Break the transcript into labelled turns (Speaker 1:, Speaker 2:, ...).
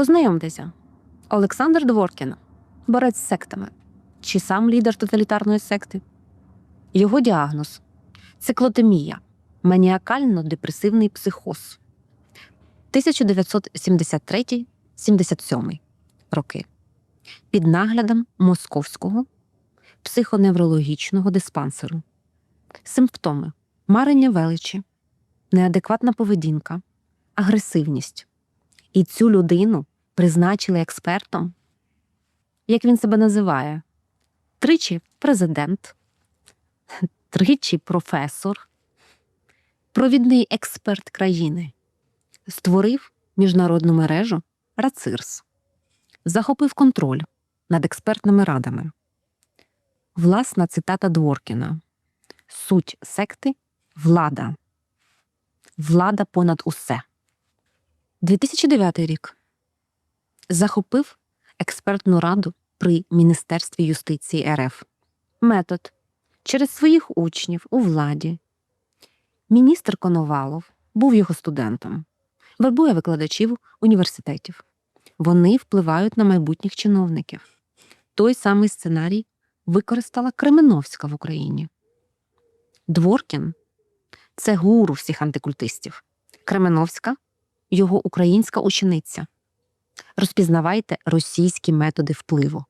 Speaker 1: Познайомтеся, Олександр Дворкін, борець з сектами, чи сам лідер тоталітарної секти. Його діагноз циклотемія, маніакально-депресивний психоз. 1973-77 роки. Під наглядом Московського психоневрологічного диспансеру. Симптоми: марення величі, неадекватна поведінка, агресивність. І цю людину призначили експертом, як він себе називає, тричі президент, тричі професор, провідний експерт країни, створив міжнародну мережу РАЦИРС, захопив контроль над експертними радами. Власна цитата Дворкіна: Суть секти влада. Влада понад усе. 2009 рік. Захопив експертну раду при Міністерстві юстиції РФ. Метод через своїх учнів у владі. Міністр Коновалов був його студентом, вербує викладачів університетів. Вони впливають на майбутніх чиновників. Той самий сценарій використала Кременовська в Україні. Дворкін це гуру всіх антикультистів. Кременовська його українська учениця. Розпізнавайте російські методи впливу.